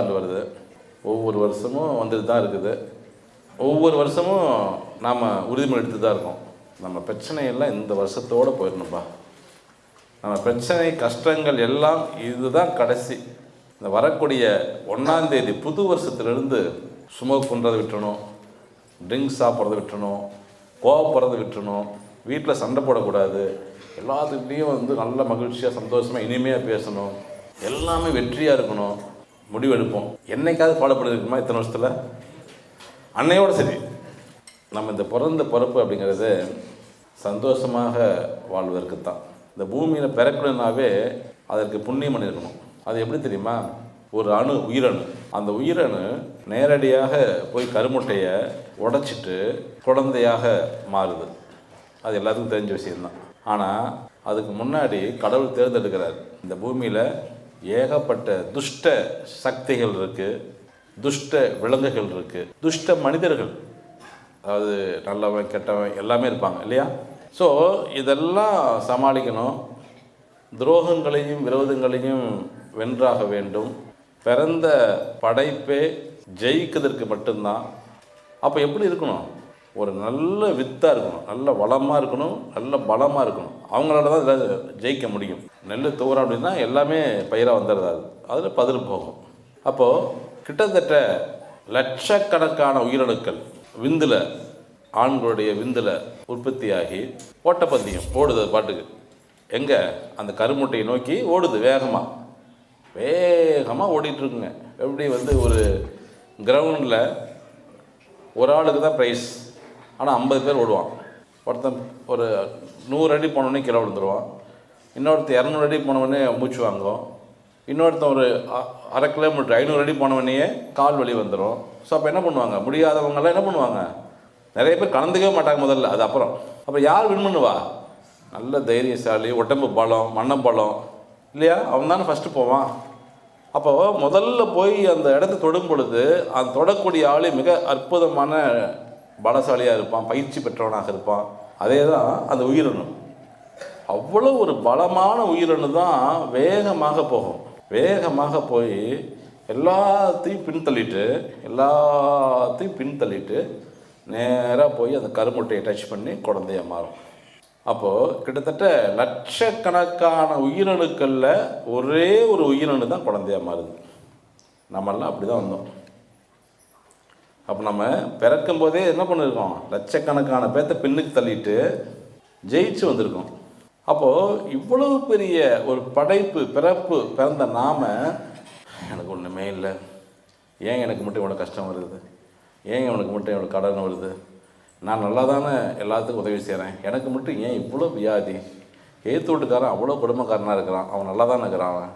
ஆண்டு வருது. ஒவ்வொரு வருஷமும் வந்துட்டு தான் இருக்குது. ஒவ்வொரு வருஷமும் நாம் உறுதிமொழி எடுத்து தான் இருக்கோம். நம்ம பிரச்சனையெல்லாம் இந்த வருஷத்தோடு போயிடணும்ப்பா நம்ம பிரச்சனை கஷ்டங்கள் எல்லாம் இதுதான் கடைசி. இந்த வரக்கூடிய ஒன்றாந்தேதி புது வருஷத்துலேருந்து ஸ்மோக் பண்ணுறதை விட்டணும் ட்ரிங்க்ஸ் சாப்பிட்றத விட்டணும் கோவப்படுறதை விட்டணும் வீட்டில் சண்டை போடக்கூடாது. எல்லாத்துக்கிட்டையும் வந்து நல்ல மகிழ்ச்சியாக சந்தோஷமாக இனிமையாக பேசணும். எல்லாமே வெற்றியாக இருக்கணும். முடிவெடுப்போம். என்னைக்காவது ஃபாலோ பண்ணியிருக்குமா இத்தனை வருஷத்தில்? அன்னையோடு சரி. நம்ம இந்த பிறந்த பிறப்பு அப்படிங்கிறது சந்தோஷமாக வாழ்வதற்கு தான் இந்த பூமியில் பிறக்கணுன்னாவே அதற்கு புண்ணியம் பண்ணியிருக்கணும் அது எப்படி தெரியுமா? ஒரு அணு உயிரணு. அந்த உயிரணு நேரடியாக போய் கருமுட்டையை உடைச்சிட்டு குழந்தையாக மாறுது. அது எல்லாத்துக்கும் தெரிஞ்ச விஷயம்தான். ஆனால் அதுக்கு முன்னாடி கடவுள் தேர்ந்தெடுக்கிறார். இந்த பூமியில் ஏகப்பட்ட துஷ்ட சக்திகள் இருக்குது துஷ்ட விலங்குகள் இருக்குது துஷ்ட மனிதர்கள். அதாவது நல்லவன் கெட்டவன் எல்லாமே இருப்பாங்க இல்லையா? ஸோ இதெல்லாம் சமாளிக்கணும். துரோகங்களையும் விரோதங்களையும் வென்றாக வேண்டும். பிறந்த படைப்பே ஜெயிக்கிறதுக்கு மட்டும்தான். அப்போ எப்படி இருக்கணும்? ஒரு நல்ல வித்தாக இருக்கணும் நல்ல வளமாக இருக்கணும் நல்ல பலமாக இருக்கணும். அவங்களால தான் இதில் ஜெயிக்க முடியும். நெல் தூரம் அப்படின்னா எல்லாமே பயிராக வந்துடுறாரு அதில் பதில் போகும். அப்போது கிட்டத்தட்ட லட்சக்கணக்கான உயிரணுக்கள் விந்தில் ஆண்களுடைய விந்தில் உற்பத்தியாகி ஓட்டப்பந்தயம் ஓடுது பாட்டுக்கு. எங்கே? அந்த கருமுட்டையை நோக்கி ஓடுது வேகமாக வேகமாக ஓடிட்டுருக்குங்க. எப்படி வந்து ஒரு கிரவுண்டில் ஒரு ஆளுக்கு தான் ப்ரைஸ் ஆனால் ஐம்பது பேர் ஓடுவான். ஒருத்தன் ஒரு நூறு அடி போனோடனே கீழே விழுந்துருவான். இன்னொருத்தர் இரநூறு அடி போனவொடனே மூச்சு வாங்கும். இன்னொருத்தன் ஒரு அ- அரை கிலோமீட்டர் ஐநூறு அடி போனவொடனே கால் வலி வந்துடும் ஸோ அப்போ என்ன பண்ணுவாங்க? முடியாதவங்கெல்லாம் என்ன பண்ணுவாங்க? நிறைய பேர் கலந்துக்கவே மாட்டாங்க முதல்ல அது அப்புறம். அப்போ யார் வின் பண்ணுவா? நல்ல தைரியசாலி உடம்பு பலம் மண்ண பலம். இல்லையா? அவன் தானே ஃபஸ்ட்டு போவான். அப்போ முதல்ல போய் அந்த இடத்த தொடும் பொழுது அந்த தொடக்கூடிய ஆளே மிக அற்புதமான பலசாலியாக இருப்பான் பயிற்சி பெற்றவனாக இருப்பான். அதே தான் அந்த உயிரணு அவ்வளோ ஒரு பலமான உயிரணு தான் வேகமாக போகும். வேகமாக போய் எல்லாத்தையும் பின்தள்ளிட்டு எல்லாத்தையும் பின்தள்ளிட்டு நேராக போய் அந்த கருமுட்டையை டச் பண்ணி குழந்தைய மாறும். அப்போது கிட்டத்தட்ட லட்சக்கணக்கான உயிரணுக்களில் ஒரே ஒரு உயிரணு தான் குழந்தையாக மாறுது. நம்மெல்லாம் அப்படி தான் வந்தோம். அப்போ நம்ம பிறக்கும் போதே என்ன பண்ணியிருக்கோம் லட்சக்கணக்கான பேர்த்த பின்னுக்கு தள்ளிட்டு ஜெயிச்சு வந்திருக்கோம். அப்போது இவ்வளவு பெரிய ஒரு படைப்பு பிறப்பு பிறந்த நாம எனக்கு ஒன்றுமே இல்லை. ஏன் எனக்கு மட்டும் இவ்வளோ கஷ்டம் வருது? ஏன் இவனுக்கு மட்டும் இவ்வளோ கடன் வருது? நான் நல்லா தானே எல்லாத்துக்கும் உதவி செய்கிறேன் எனக்கு மட்டும் ஏன் இவ்வளோ வியாதி? ஏத்து வீட்டுக்காரன் அவ்வளோ குடும்பக்காரனாக இருக்கிறான். அவன் நல்லா தானே இருக்கிறான். அவன்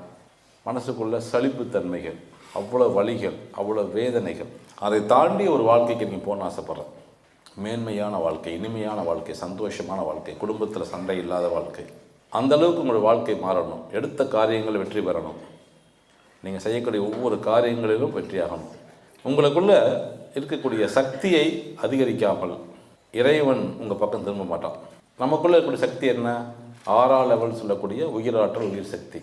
மனசுக்குள்ள சலிப்புத்தன்மைகள். அவ்வளோ வலிகள் அவ்வளோ வேதனைகள். அதை தாண்டி ஒரு வாழ்க்கைக்கு நீ போகணும்னு ஆசைப்பட்றேன் மேன்மையான வாழ்க்கை இனிமையான வாழ்க்கை சந்தோஷமான வாழ்க்கை குடும்பத்தில் சண்டை இல்லாத வாழ்க்கை. அந்த அளவுக்கு உங்களோட வாழ்க்கை மாறணும். எடுத்த காரியங்கள் வெற்றி பெறணும். நீங்கள் செய்யக்கூடிய ஒவ்வொரு காரியங்களிலும் வெற்றியாகணும். உங்களுக்குள்ள இருக்கக்கூடிய சக்தியை அதிகரிக்காமல் இறைவன் உங்கள் பக்கம் திரும்ப மாட்டான். நமக்குள்ளே இருக்கக்கூடிய சக்தி என்ன? ஆறா லெவல் சொல்லக்கூடிய உயிராற்றல் உயிர் சக்தி.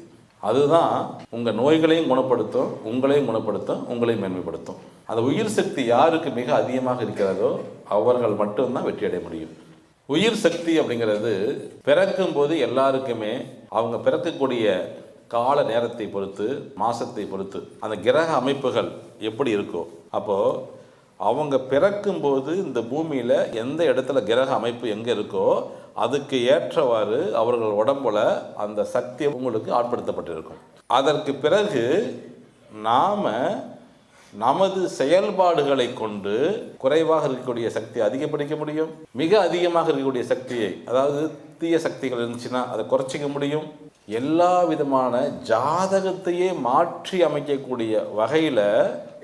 அதுதான் உங்கள் நோய்களையும் குணப்படுத்தும் உங்களையும் குணப்படுத்தும் உங்களையும் மேன்மைப்படுத்தும். அந்த உயிர் சக்தி யாருக்கு மிக அதிகமாக இருக்கிறதோ அவர்கள் மட்டும்தான் வெற்றி அடைய முடியும். உயிர் சக்தி அப்படிங்கிறது பிறக்கும் போது எல்லாருக்குமே அவங்க பிறக்கக்கூடிய கால நேரத்தை பொறுத்து மாசத்தை பொறுத்து அந்த கிரக அமைப்புகள் எப்படி இருக்கோ அப்போது அவங்க பிறக்கும்போது இந்த பூமியில் எந்த இடத்துல கிரக அமைப்பு எங்கே இருக்கோ அதுக்கு ஏற்றவாறு அவர்கள் உடம்புல அந்த சக்தி உங்களுக்கு ஆட்படுத்தப்பட்டிருக்கும். அதற்கு பிறகு நாம் நமது செயல்பாடுகளை கொண்டு குறைவாக இருக்கக்கூடிய சக்தியை அதிகப்படுத்த முடியும். மிக அதிகமாக இருக்கக்கூடிய சக்தியை அதாவது தீய சக்திகள் இருந்துச்சுன்னா அதை குறைச்சிக்க முடியும். எல்லா விதமான ஜாதகத்தையே மாற்றி அமைக்கக்கூடிய வகையில்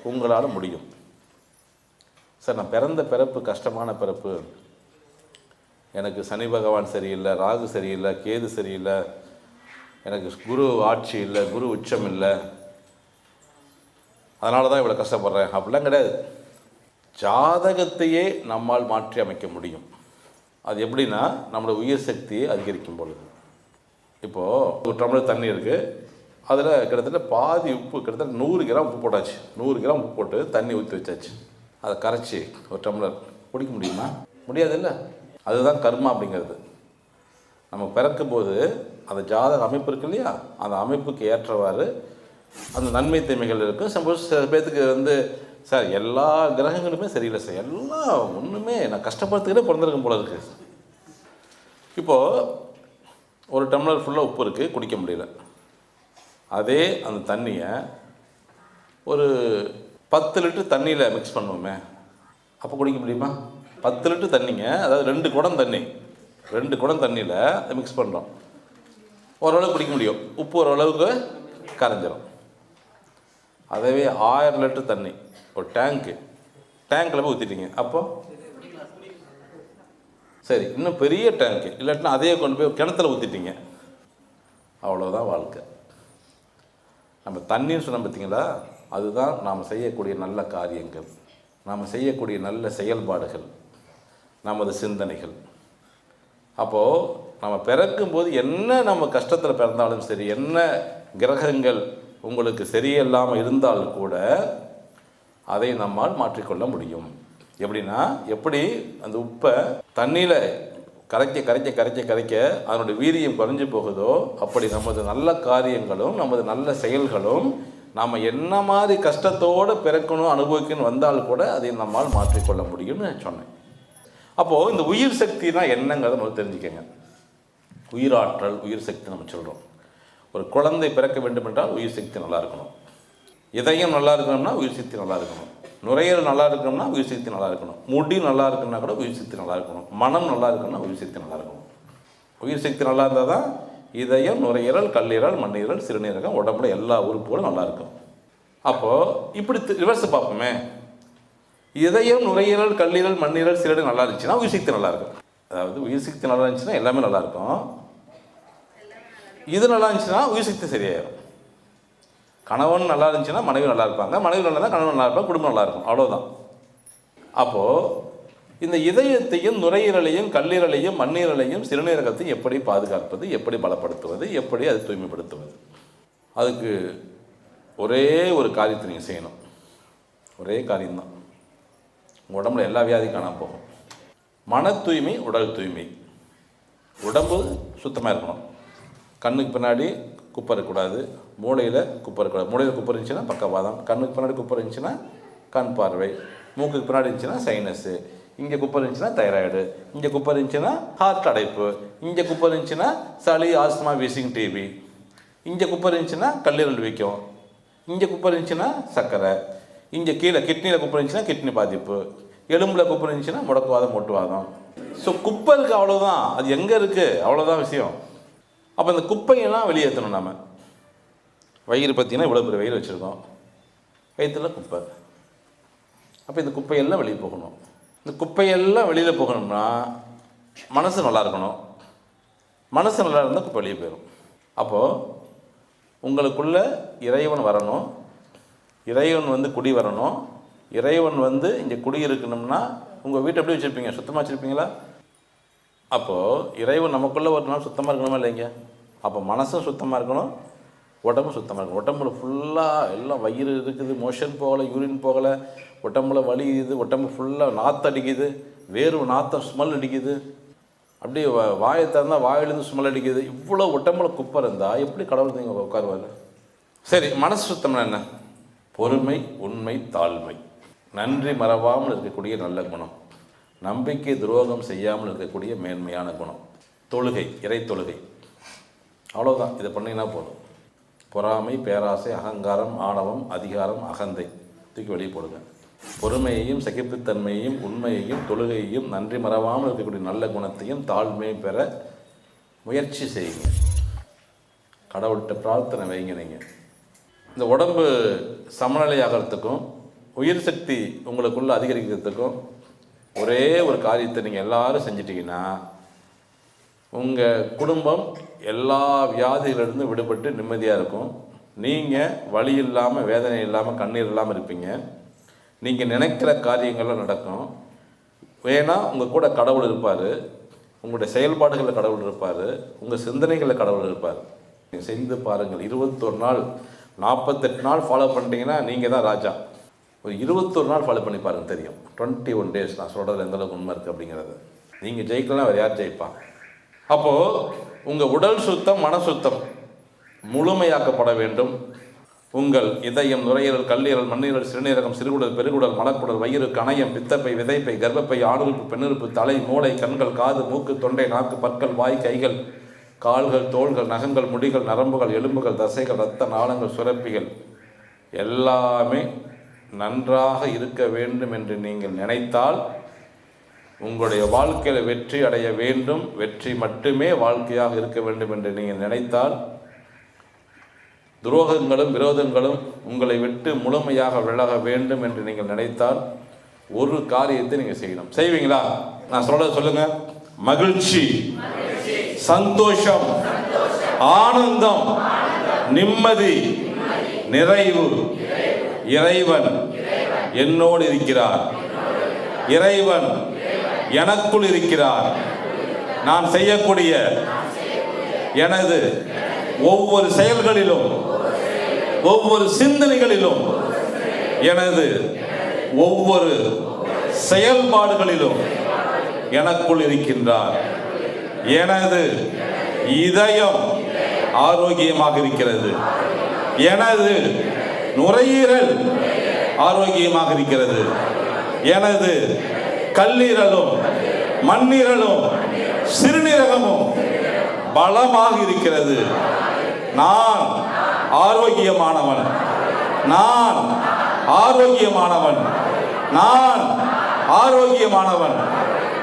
உங்களால் முடியும். சார் நான் பிறந்த பிறப்பு கஷ்டமான பிறப்பு எனக்கு சனி பகவான் சரியில்லை ராகு சரியில்லை கேது சரியில்லை எனக்கு குரு ஆட்சி இல்லை குரு உச்சம் இல்லை. அதனால தான் இவ்வளோ கஷ்டப்படுறேன். அப்படிலாம் கிடையாது. ஜாதகத்தையே நம்மால் மாற்றி அமைக்க முடியும். அது எப்படின்னா நம்மளோட உயிர் சக்தியை அதிகரிக்கும் பொழுது. இப்போது ஒரு டம்ளர் தண்ணி இருக்குது அதில் கிட்டத்தட்ட பாதி உப்பு கிட்டத்தட்ட நூறு கிராம் உப்பு போட்டாச்சு. நூறு கிராம் உப்பு போட்டு தண்ணி ஊற்றி வச்சாச்சு. அதை கரைச்சி ஒரு டம்ளர். குடிக்க முடியுமா? முடியாதுல்ல? அதுதான் கர்மா அப்படிங்கிறது. நம்ம பிறக்கும்போது அந்த ஜாதக அமைப்பு இருக்கு இல்லையா? அந்த அமைப்புக்கு ஏற்றவாறு அந்த நன்மை தீமைகள் இருக்கும் சப்போஸ் சில பேர்த்துக்கு வந்து சார் எல்லா கிரகங்களுமே சரியில்லை சார். எல்லாம் ஒன்றுமே நான் கஷ்டப்படுத்துக்கிட்டே பிறந்திருக்கும் போல இருக்குது இப்போது ஒரு டம்ளர் ஃபுல்லாக உப்பு இருக்குது குடிக்க முடியல. அதே அந்த தண்ணியை ஒரு பத்து லிட்டர் தண்ணியில் மிக்ஸ் பண்ணுவோமே. அப்போ குடிக்க முடியுமா? பத்து லிட்டர் தண்ணிங்க அதாவது ரெண்டு குடம் தண்ணி. ரெண்டு குடம் தண்ணியில் மிக்ஸ் பண்ணுறோம் ஓரளவுக்கு குடிக்க முடியும். உப்பு ஓரளவுக்கு கரைஞ்சிரும். அதவே ஆயிரம் லிட்டர் தண்ணி ஒரு டேங்க்கு டேங்க்கில் போய் ஊற்றிட்டீங்க அப்போது சரி இன்னும் பெரிய டேங்க்கு இல்லாட்டினா அதையே கொண்டு போய் கிணத்துல ஊற்றிட்டீங்க அவ்வளோதான் வாழ்க்கை. நம்ம தண்ணின்னு சொன்ன பார்த்தீங்களா அதுதான் நாம் செய்யக்கூடிய நல்ல காரியங்கள். நாம் செய்யக்கூடிய நல்ல செயல்பாடுகள். நமது சிந்தனைகள். அப்போது நம்ம பிறக்கும்போது என்ன நம்ம கஷ்டத்தில் பிறந்தாலும் சரி என்ன கிரகங்கள் உங்களுக்கு சரியில்லாமல் இருந்தால் கூட அதை நம்மால் மாற்றிக்கொள்ள முடியும். எப்படின்னா எப்படி அந்த உப்பை தண்ணியில் கரைக்க கரைக்க கரைக்க கரைக்க அதனுடைய வீரியம் குறைஞ்சி போகுதோ அப்படி நமது நல்ல காரியங்களும் நமது நல்ல செயல்களும் நாம் என்ன மாதிரி கஷ்டத்தோடு பிறக்கணும் அனுபவிக்கணும் வந்தால் கூட அதை நம்மால் மாற்றிக்கொள்ள முடியும்னு சொன்னேன். அப்போது இந்த உயிர் சக்தினா என்னங்கிறத முதல்ல தெரிஞ்சுக்கங்க. உயிராற்றல் உயிர் சக்தி நம்ம சொல்கிறோம் ஒரு குழந்தை பிறக்க வேண்டும் என்றால் உயிர் சக்தி நல்லா இருக்கணும். இதயம் நல்லா இருக்கணும்னா உயிர் சக்தி நல்லா இருக்கணும். நுரையீரல் நல்லா இருக்கணும்னா உயிர் சக்தி நல்லா இருக்கணும். முடி நல்லா இருக்கணும்னா கூட உயிர் சக்தி நல்லா இருக்கணும். மனம் நல்லா இருக்கணும்னா உயிர் சக்தி நல்லா இருக்கணும். உயிர் சக்தி நல்லா இருந்தால் தான் இதயம் நுரையீரல் கல்லீரல் மண்ணீரல் சிறுநீரகம் உடம்புல எல்லா உறுப்புகளும் நல்லா இருக்கும். அப்போது இப்படி ரிவர்ஸ் பார்ப்போமே. இதயம் நுரையீரல் கல்லீரல் மண்ணீரல் சிலடு நல்லா இருந்துச்சுன்னா உயிர் சக்தி நல்லா இருக்கும். அதாவது உயிர் சக்தி நல்லா இருந்துச்சுன்னா எல்லாமே நல்லா இருக்கும். இது நல்லா இருந்துச்சுன்னா உயிர் சக்தி சரியாயிடும் கணவன் நல்லா இருந்துச்சுன்னா மனைவி நல்லா இருப்பாங்க. மனைவி நல்லா இருந்தால் கணவன் நல்லா இருப்பாங்க. குடும்பம் நல்லா இருக்கும். அவ்வளோதான் அப்போது இந்த இதயத்தையும் நுரையீரலையும் கல்லீரலையும் மண்ணீரலையும் சிறுநீரகத்தையும் எப்படி பாதுகாப்பது எப்படி பலப்படுத்துவது எப்படி அது தூய்மைப்படுத்துவது? அதுக்கு ஒரே ஒரு காரியத்தை நீங்கள் செய்யணும். ஒரே காரியம்தான். உங்கள் உடம்புல எல்லா வியாதியும் காணாமல் போகும். மன தூய்மை உடல் தூய்மை. உடம்பு சுத்தமாக இருக்கணும். கண்ணுக்கு பின்னாடி குப்பை இருக்கக்கூடாது. மூளையில் குப்பை இருக்கக்கூடாது. மூளையில் குப்பை இருந்துச்சுன்னா பக்கவாதம். கண்ணுக்கு பின்னாடி குப்பை இருந்துச்சுன்னா கண் பார்வை. மூக்குக்கு பின்னாடி இருந்துச்சுன்னா சைனஸு இங்கே குப்பை இருந்துச்சுன்னா தைராய்டு இங்கே குப்பை இருந்துச்சுன்னா ஹார்ட் அடைப்பு. இங்கே குப்பை இருந்துச்சுன்னா சளி ஆஸ்மா வீசிங் டிபி இங்கே குப்பை இருந்துச்சுன்னா கல்லீரல் வீக்கம். இங்கே குப்பை இருந்துச்சுன்னா சர்க்கரை. இங்கே கீழே கிட்னியில் குப்பை இருந்துச்சுன்னா கிட்னி பாதிப்பு. எலும்பில் குப்பை இருந்துச்சுன்னா முடக்குவாதம் மொட்டுவாதம். ஸோ குப்பை இருக்குது அவ்வளோதான் அது எங்கே இருக்குது அவ்வளோதான் விஷயம். அப்போ இந்த குப்பையெல்லாம் வெளியேற்றணும் நம்ம வயிறு பார்த்தீங்கன்னா இவ்வளோ பெரிய வயிறு வச்சுருக்கோம். வயிற்றுல குப்பை. அப்போ இந்த குப்பையெல்லாம் வெளியே போகணும். இந்த குப்பையெல்லாம் வெளியில் போகணும்னா மனசு நல்லா இருக்கணும். மனசு நல்லா இருந்தால் குப்பை வெளியே போயிடும் அப்போது உங்களுக்குள்ள இறைவன் வரணும். இறைவன் வந்து குடி வரணும். இறைவன் வந்து இங்கே குடி இருக்கணும்னா உங்கள் வீட்டை எப்படி வச்சுருப்பீங்க? சுத்தமாக வச்சுருப்பீங்களா? அப்போது இறைவன் நமக்குள்ளே ஒரு நாள் சுத்தமாக இருக்கணுமா இல்லைங்க? அப்போ மனசும் சுத்தமாக இருக்கணும் உடம்பு சுத்தமாக இருக்கணும். உடம்புல ஃபுல்லாக எல்லாம் வயிறு இருக்குது மோஷன் போகலை யூரின் போகலை. உடம்புல வலிக்குது உடம்பு ஃபுல்லாக நாற்று அடிக்குது. வேர்வை நாற்றம் ஸ்மெல் அடிக்குது. அப்படியே வா- வாயை திறந்தால் வாயிலிருந்து ஸ்மெல் அடிக்குது. இவ்வளோ உடம்புல குப்பை இருந்தால் எப்படி கடவுள் நீங்கள் உட்காருவார்? சரி மனசு சுத்தம்னா என்ன? பொறுமை உண்மை தாழ்மை. நன்றி மறவாமல் இருக்கக்கூடிய நல்ல குணம். நம்பிக்கை துரோகம் செய்யாமல் இருக்கக்கூடிய மேன்மையான குணம். தொழுகை இறை தொழுகை. அவ்வளோதான் இதை பண்ணினா போதும். பொறாமை பேராசை அகங்காரம் ஆணவம் அதிகாரம் அகந்தை. தூக்கி வெளியே போடுங்க. பொறுமையையும் சகிப்புத்தன்மையையும் உண்மையையும் தொழுகையையும் நன்றி மறவாமல் இருக்கக்கூடிய நல்ல குணத்தையும் தாழ்மையும் பெற முயற்சி செய்யுங்க. கடவுள்கிட்ட பிரார்த்தனை வைங்க நீங்கள் இந்த உடம்பு சமநிலையாகிறதுக்கும் உயிர் சக்தி உங்களுக்குள்ளே அதிகரிக்கிறதுக்கும் ஒரே ஒரு காரியத்தை நீங்கள் எல்லாரும் செஞ்சிட்டிங்கன்னா உங்கள் குடும்பம் எல்லா வியாதிகளிலிருந்து விடுபட்டு நிம்மதியாக இருக்கும். நீங்கள் வழி இல்லாமல் வேதனை இல்லாமல் கண்ணீர் இல்லாமல் இருப்பீங்க. நீங்கள் நினைக்கிற காரியங்கள்லாம் நடக்கும். வேணால் உங்கள் கூட கடவுள் இருப்பார். உங்களுடைய செயல்பாடுகளில் கடவுள் இருப்பார். உங்கள் சிந்தனைகளில் கடவுள் இருப்பார். நீங்கள் செய்து பாருங்கள் இருபத்தொரு நாள் நாற்பத்தெட்டு நாள் ஃபாலோ பண்ணிட்டீங்கன்னா நீங்கள் தான் ராஜா. ஒரு இருபத்தொரு நாள் ஃபாலோ பண்ணி பாருங்க தெரியும். டுவெண்ட்டி ஒன் டேஸ் நான் சொல்கிறது எந்த அளவுக்கு உண்மை இருக்குது அப்படிங்கிறது. நீங்கள் ஜெயிக்கலாம் வேறு யார் ஜெயிப்பா? அப்போது உங்கள் உடல் சுத்தம் மன சுத்தம் முழுமையாக்கப்பட வேண்டும். உங்கள் இதயம் நுரையீரல் கல்லீரல் மண்ணீரல் சிறுநீரகம் சிறுகுடல் பெருகுடல் மலக்குடல் வயிறு கணையம் பித்தப்பை விதைப்பை கர்ப்பப்பை ஆணுறுப்பு பெண்ணுறுப்பு தலை மூளை கண்கள் காது மூக்கு தொண்டை நாக்கு பற்கள் வாய் கைகள் கால்கள் தோள்கள் நகங்கள் முடிகள் நரம்புகள் எலும்புகள் தசைகள் இரத்த நாளங்கள் சுரப்பிகள் எல்லாமே நன்றாக இருக்க வேண்டும் என்று நீங்கள் நினைத்தால் உங்களுடைய வாழ்க்கையில் வெற்றி அடைய வேண்டும். வெற்றி மட்டுமே வாழ்க்கையாக இருக்க வேண்டும் என்று நீங்கள் நினைத்தால் துரோகங்களும் விரோதங்களும் உங்களை விட்டு முழுமையாக விலக வேண்டும் என்று நீங்கள் நினைத்தால் ஒரு காரியத்தை நீங்கள் செய்யணும். செய்வீங்களா? நான் சொல்ல சொல்லுங்கள் மகிழ்ச்சி. சந்தோஷம் ஆனந்தம் நிம்மதி நிறைவு. இறைவன் என்னோடு இருக்கிறார். இறைவன் எனக்குள் இருக்கிறார். நான் செய்யக்கூடிய எனது ஒவ்வொரு செயல்களிலும் ஒவ்வொரு சிந்தனைகளிலும் எனது ஒவ்வொரு செயல்பாடுகளிலும் எனக்குள் இருக்கின்றார். எனது இதயம் ஆரோக்கியமாக இருக்கிறது. எனது நுரையீரல் ஆரோக்கியமாக இருக்கிறது. எனது கல்லீரலும் மண்ணீரலும் சிறுநீரகமும் பலமாக இருக்கிறது. நான் ஆரோக்கியமானவன். நான் ஆரோக்கியமானவன். நான் ஆரோக்கியமானவன்.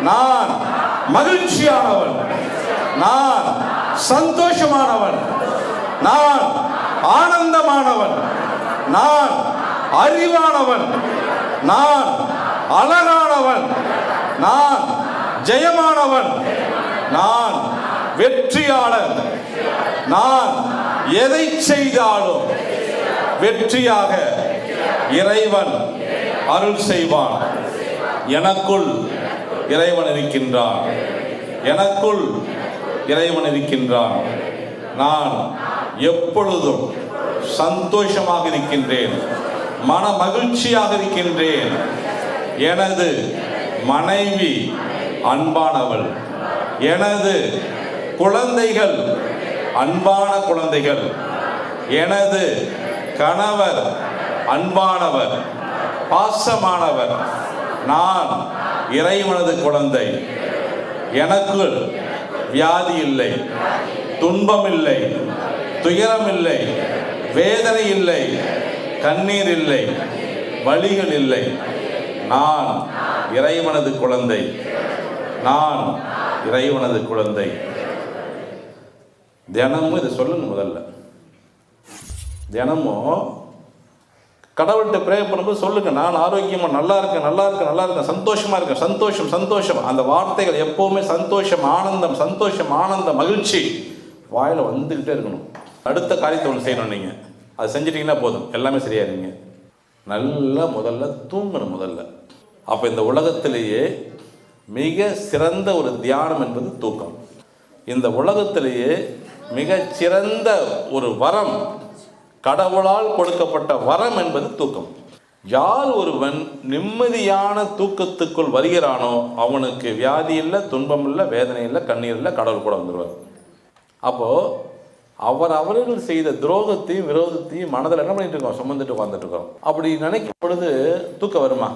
நான் மகிழ்ச்சியானவன் நான் சந்தோஷமானவன் நான் ஆனந்தமானவன் நான் அறிவானவன் நான் அழகானவன் நான் ஜெயமானவன் நான் வெற்றியாளன் நான் எதை செய்தாலும் வெற்றியாக இறைவன் அருள் செய்வான். எனக்குள் இறைவன் இருக்கின்றான். எனக்குள் இறைவன் இருக்கின்றான். நான் எப்பொழுதும் சந்தோஷமாக இருக்கின்றேன். மன மகிழ்ச்சியாக இருக்கின்றேன். எனது மனைவி அன்பானவள். எனது குழந்தைகள் அன்பான குழந்தைகள். எனது கணவர் அன்பானவர். பாசமானவர். நான் இறைவனது குழந்தை. எனக்கு வியாதி இல்லை. துன்பம் இல்லை துயரம் இல்லை வேதனை இல்லை. கண்ணீர் இல்லை. வழிகள் இல்லை. நான் இறைவனது குழந்தை. நான் இறைவனது குழந்தை. தினமும் இதை சொல்லுங்க முதல்ல. தினமும் கடவுள்கிட்ட ப்ரே பண்ணும்போது சொல்லுங்க நான் ஆரோக்கியமாக நல்லா இருக்கேன் நல்லா இருக்கேன் நல்லா இருக்கேன் சந்தோஷமா இருக்கேன் சந்தோஷம் சந்தோஷம். அந்த வார்த்தைகள் எப்பவுமே சந்தோஷம் ஆனந்தம் சந்தோஷம் ஆனந்தம் மகிழ்ச்சி வாயில் வந்துக்கிட்டே இருக்கணும். அடுத்த காரியத்தை ஒன்று செய்யணும் நீங்கள் அது செஞ்சிட்டிங்கன்னா போதும். எல்லாமே சரியாயிருங்க நல்லா முதல்ல தூங்கணும் முதல்ல. அப்போ இந்த உலகத்திலேயே மிக சிறந்த ஒரு தியானம் என்பது தூக்கம். இந்த உலகத்திலேயே மிக சிறந்த ஒரு வரம் கடவுளால் கொடுக்கப்பட்ட வரம் என்பது தூக்கம். யார் ஒருவன் நிம்மதியான தூக்கத்துக்குள் வருகிறானோ அவனுக்கு வியாதி இல்லை துன்பம் இல்லை வேதனை இல்லை கண்ணீர் இல்லை கடவுள் கூட வந்துடுவார் அப்போது அவர் அவர்கள் செய்த துரோகத்தையும் விரோதத்தையும் மனதில் என்ன பண்ணிட்டு இருக்கோம்? சுமந்துட்டு உட்காந்துட்ருக்கோம் அப்படி நினைக்கும் பொழுது தூக்கம் வருமா?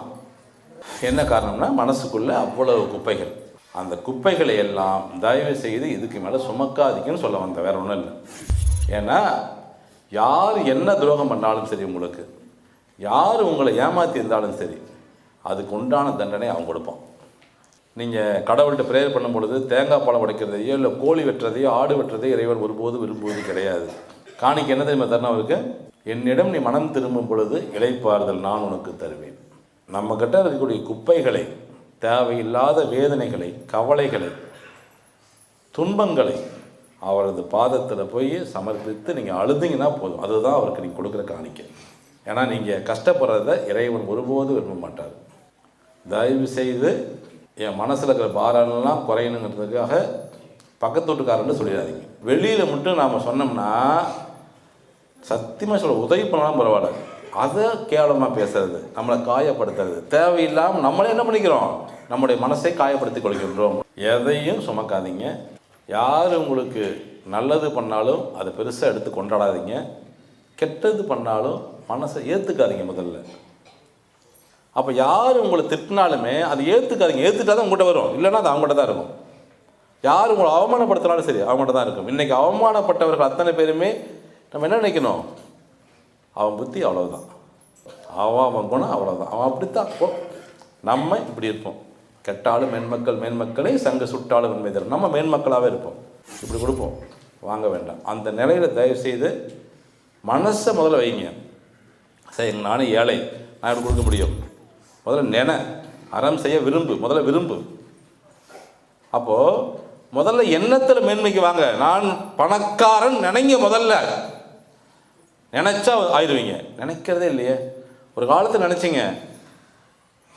என்ன காரணம்னா மனசுக்குள்ள அவ்வளவு குப்பைகள். அந்த குப்பைகளை எல்லாம் தயவு செய்து இதுக்கு மேலே சுமக்காதிக்குன்னு சொல்ல வந்தேன். வேற ஒன்றும் இல்லை. ஏன்னா யார் என்ன துரோகம் பண்ணாலும் சரி உங்களுக்கு. யார் உங்களை ஏமாற்றி இருந்தாலும் சரி அதுக்கு உண்டான தண்டனை அவன் கொடுப்பான் நீங்கள் கடவுள்கிட்ட ப்ரேயர் பண்ணும் பொழுது தேங்காய் பழம் உடைக்கிறதையோ இல்லை கோழி வெட்டுறதையோ ஆடு வெட்டுறதையோ இறைவன் ஒருபோது விரும்புவது கிடையாது. காணிக்கு என்ன தெரியுமா தருணம் அவருக்கு என்னிடம் நீ மனம் திரும்பும் பொழுது இளைப்பாறுதல் நான் உனக்கு தருவேன். நம்மக்கிட்ட இருக்கக்கூடிய குப்பைகளை தேவையில்லாத வேதனைகளை கவலைகளை துன்பங்களை அவரது பாதத்தில் போய் சமர்ப்பித்து நீங்கள் அழுதிங்கன்னா போதும். அதுதான் அவருக்கு நீங்கள் கொடுக்குற காணிக்கை. ஏன்னா நீங்கள் கஷ்டப்படுறத இறைவன் ஒருபோதும் விரும்ப மாட்டார். தயவு செய்து என் மனசில் இருக்கிற பாரம்லாம் குறையணுங்கிறதுக்காக பக்கத்து வீட்டுக்காரன்னு சொல்லிடாதீங்க. வெளியில் மட்டும் நாம் சொன்னோம்னா சத்தியமாக சொல்ல உதவி பண்ணலாம் பரவாயில்ல. அதை கேவலமாக பேசுறது நம்மளை காயப்படுத்துறது. தேவையில்லாமல் நம்மளே என்ன பண்ணிக்கிறோம்? நம்முடைய மனசை காயப்படுத்திக் கொள்கின்றோம். எதையும் சுமக்காதீங்க. யார் உங்களுக்கு நல்லது பண்ணாலும் அதை பெருசாக எடுத்து கொண்டாடாதீங்க. கெட்டது பண்ணாலும் மனசை ஏற்றுக்காதீங்க முதல்ல. அப்போ யார் உங்களை திட்டினாலுமே அதை ஏற்றுக்காதீங்க ஏற்றுட்டா தான் உங்கள்கிட்ட வரும். இல்லைன்னா அது அவங்கள்ட்ட தான் இருக்கும். யார் உங்களை அவமானப்படுத்தினாலும் சரி அவங்கள்ட்ட தான் இருக்கும். இன்றைக்கி அவமானப்பட்டவர்கள் அத்தனை பேருமே நம்ம என்ன நினைக்கணும்? அவன் புத்தி அவ்வளோதான் அவன் அவன் குணம் அவ்வளோதான் அவன் அப்படித்தான். நம்ம இப்படி இருப்போம். கெட்டாலும் மேன்மக்கள் மேன்மக்களை சங்க சுட்டாலும் உண்மை தரும். நம்ம மேன்மக்களாகவே இருப்போம். இப்படி கொடுப்போம். வாங்க வேண்டாம். அந்த நிலையில் தயவு செய்து மனசை முதல்ல வைங்க. சரி நானும் ஏழை. நான் எப்படி கொடுக்க முடியும்? முதல்ல நினை. அறம் செய்ய விரும்பு. முதல்ல விரும்பு. அப்போது முதல்ல எண்ணத்தில் மேன்மைக்கு வாங்க. நான் பணக்காரன் நினைங்க முதல்ல. நினச்சா ஆயிடுவீங்க. நினைக்கிறதே இல்லையே. ஒரு காலத்தில் நினச்சிங்க.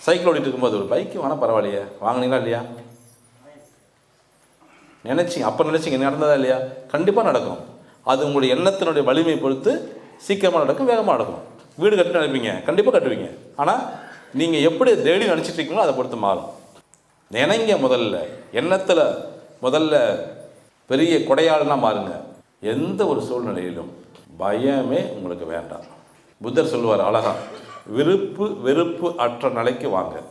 சைக்கிள் ஓடிட்டு இருக்கும்போது ஒரு பைக்கு வேணால் பரவாயில்லையே? வாங்கினீங்களா இல்லையா? நினச்சிங்க. அப்போ நினச்சிங்க. நடந்ததா இல்லையா? கண்டிப்பாக நடக்கும். அது உங்களுடைய எண்ணத்தினுடைய வலிமையை பொறுத்து சீக்கிரமாக நடக்கும் வேகமாக நடக்கும். வீடு கட்டி நினைப்பீங்க. கண்டிப்பாக கட்டுவீங்க. ஆனால் நீங்கள் எப்படி தேடி நினச்சிட்டு இருக்கீங்களோ அதை பொறுத்து மாறும். நினைங்க முதல்ல. எண்ணத்தில் முதல்ல பெரிய கொடையாளனா மாறுங்க. எந்த ஒரு சூழ்நிலையிலும் பயமே உங்களுக்கு வேண்டாம். புத்தர் சொல்லுவார் அழகா விருப்பு வெறுப்பு அற்ற நிலைக்கு வாங்க.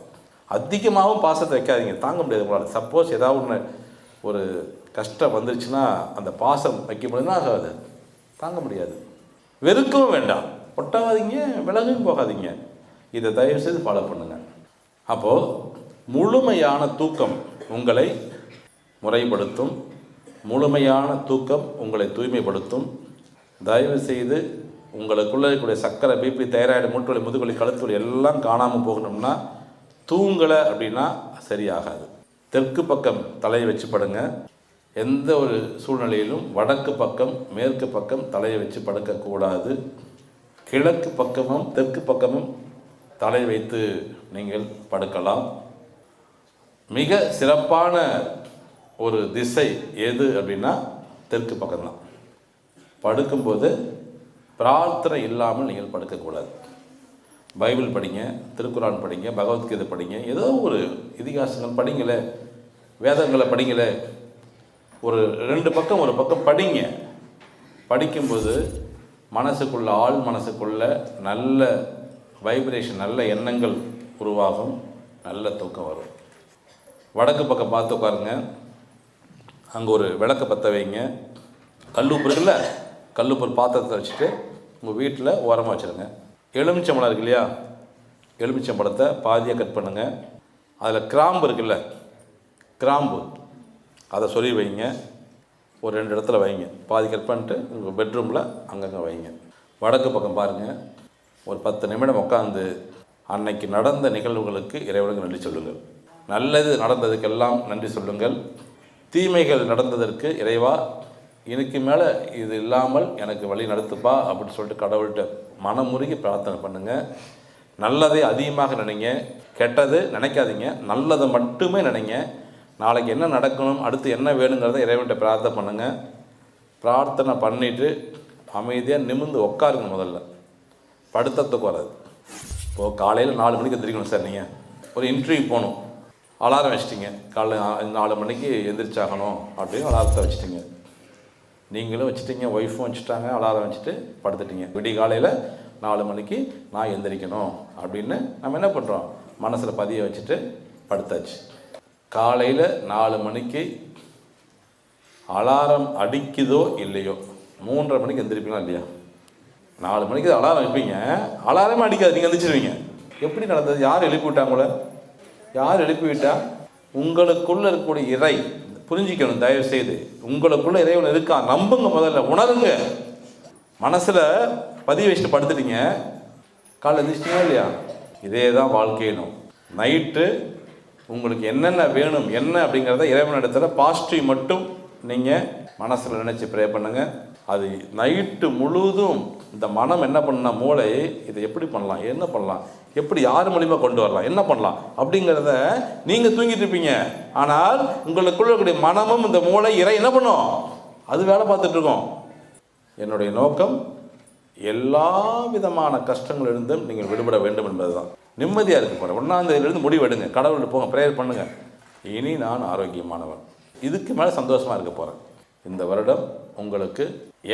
அதிகமாகவும் பாசத்தை வைக்காதீங்க. தாங்க முடியாது உங்களால். சப்போஸ் ஏதாவது ஒன்று ஒரு கஷ்டம் வந்துருச்சுன்னா அந்த பாசம் வைக்க முடியும்னா ஆகாது. தாங்க முடியாது. வெறுக்கவும் வேண்டாம். ஒட்டாதீங்க விலகும் போகாதீங்க. இதை தயவு செய்து ஃபாலோ பண்ணுங்கள் அப்போது முழுமையான தூக்கம் உங்களை முறைப்படுத்தும். முழுமையான தூக்கம் உங்களை தூய்மைப்படுத்தும். தயவு செய்து உங்களுக்குள்ளே இருக்கக்கூடிய சர்க்கரை பிபி தைராய்டு மூட்டுவலி முதுகொலி கழுத்துவலி எல்லாம் காணாமல் போகணும்னா தூங்கலை அப்படின்னா சரியாகாது. தெற்கு பக்கம் தலையை வச்சு படுங்க. எந்த ஒரு சூழ்நிலையிலும் வடக்கு பக்கம் மேற்கு பக்கம் தலையை வச்சு படுக்கக்கூடாது. கிழக்கு பக்கமும் தெற்கு பக்கமும் தலை வைத்து நீங்கள் படுக்கலாம். மிக சிறப்பான ஒரு திசை எது அப்படின்னா தெற்கு பக்கம்தான். படுக்கும்போது பிரார்த்தனை இல்லாமல் நீங்கள் படுக்கக்கூடாது. பைபிள் படிங்க திருக்குறான் படிங்க பகவத்கீதை படிங்க ஏதோ ஒரு இதிகாசங்கள் படிங்களே வேதங்களை படிங்களே. ஒரு ரெண்டு பக்கம் ஒரு பக்கம் படிங்க. படிக்கும்போது மனசுக்குள்ள ஆள் மனசுக்குள்ள நல்ல வைப்ரேஷன் நல்ல எண்ணங்கள் உருவாகும். நல்ல தூக்கம் வரும். வடக்கு பக்கம் பார்த்து உட்காருங்க. அங்கே ஒரு விளக்க பற்ற வைங்க. கல்லூப்பு இருக்குல்ல? கல்லுப்பு பாத்திரத்தை வச்சுட்டு உங்கள் வீட்டில் ஓரமாக வச்சுருங்க. எலுமிச்சம்பழம் இருக்கு இல்லையா? எலுமிச்சம்பழத்தை பாதியாக கட் பண்ணுங்கள் அதில் கிராம்பு இருக்குல்ல? கிராம்பு. அதை சொல்லி வைங்க. ஒரு ரெண்டு இடத்துல வைங்க. பாதி கட் பண்ணிட்டு உங்கள் பெட்ரூமில் அங்கங்கே வைங்க. வடக்கு பக்கம் பாருங்கள் ஒரு பத்து நிமிடம் உட்காந்து அன்னைக்கு நடந்த நிகழ்வுகளுக்கு இறைவனுக்கு நன்றி சொல்லுங்கள். நல்லது நடந்ததுக்கெல்லாம் நன்றி சொல்லுங்கள். தீமைகள் நடந்ததற்கு இறைவா இதுக்கு மேலே இது இல்லாமல் எனக்கு வழி நடத்துப்பா அப்படின்னு சொல்லிட்டு கடவுள்கிட்ட மனமுருகி பிரார்த்தனை பண்ணுங்கள் நல்லதை அதிகமாக நினைங்க. கெட்டது நினைக்காதீங்க. நல்லதை மட்டுமே நினைங்க. நாளைக்கு என்ன நடக்கணும் அடுத்து என்ன வேணுங்கிறத இறைவன்கிட்ட பிரார்த்தனை பண்ணுங்கள் பிரார்த்தனை பண்ணிவிட்டு அமைதியாக நிமிர்ந்து உட்காருங்க முதல்ல. படுத்தத்துக்கு வராது இப்போது காலையில் நாலு மணிக்கு எந்திரிக்கணும் சார் நீங்கள் ஒரு இன்டர்வியூ போகணும். அலாரம் வச்சிட்டிங்க. காலை நாலு மணிக்கு எந்திரிச்சாகணும் அப்படின்னு அலாரத்தை வச்சிட்டிங்க. நீங்களும் வச்சுட்டீங்க ஒய்ஃபும் வச்சுட்டாங்க அலாரம் வச்சுட்டு படுத்துட்டீங்க. விடிய காலையில் நாலு மணிக்கு நான் எந்திரிக்கணும் அப்படின்னு நம்ம என்ன பண்ணுறோம் மனசில் பதிய வச்சுட்டு படுத்தாச்சு. காலையில் நாலு மணிக்கு அலாரம் அடிக்குதோ இல்லையோ? மூன்றரை மணிக்கு எந்திரிப்பீங்களா இல்லையா? நாலு மணிக்கு அலாரம் வைப்பீங்க. அலாரமே அடிக்காது நீங்கள் எந்திரிச்சிருவீங்க. எப்படி நடந்தது? யார் எழுப்பி விட்டாங்கள யார் எழுப்பி விட்டா? உங்களுக்குள்ளே இருக்கக்கூடிய இறை புரிஞ்சிக்கணும் தயவு செய்து உங்களுக்குள்ள இறைவன் இருக்கான் நம்புங்க முதல்ல உணருங்க. மனசில் பதிவு வச்சுட்டு படுத்துட்டீங்க. காலைல எந்திரிச்சிட்டீங்களா இல்லையா? இதே தான் வாழ்க்கையினும் நைட்டு உங்களுக்கு என்னென்ன வேணும் என்ன அப்படிங்கிறத இறைவனிடத்துல பாசிட்டிவ் மட்டும் நீங்கள் மனசில் நினச்சி ப்ரே பண்ணுங்கள் அது நைட்டு முழுதும் இந்த மனம் என்ன பண்ணால் மூளை இதை எப்படி பண்ணலாம்? என்ன பண்ணலாம்? எப்படி யார் மூலிமா கொண்டு வரலாம்? என்ன பண்ணலாம்? அப்படிங்கிறத நீங்கள் தூங்கிட்டு இருப்பீங்க. ஆனால் உங்களுக்குள்ள இருக்கக்கூடிய மனமும் இந்த மூளை இறை என்ன பண்ணும்? அது வேலை பார்த்துட்ருக்கோம் என்னுடைய நோக்கம் எல்லா விதமான கஷ்டங்களிலிருந்தும் நீங்கள் விடுபட வேண்டும் என்பது தான் நிம்மதியாக இருக்க போகிறேன் ஒன்றாந்தேதியிலிருந்து முடிவெடுங்க கடவுள்கிட்ட போங்க. ப்ரேயர் பண்ணுங்கள் இனி நான் ஆரோக்கியமானவன். இதுக்கு மேலே சந்தோஷமாக இருக்க போகிறேன் இந்த வருடம் உங்களுக்கு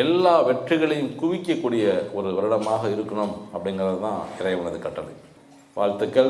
எல்லா வெற்றிகளையும் குவிக்கக்கூடிய ஒரு வருடமாக இருக்கணும் அப்படிங்கிறது தான் இறைவனது கட்டளை. வாழ்த்துக்கள்.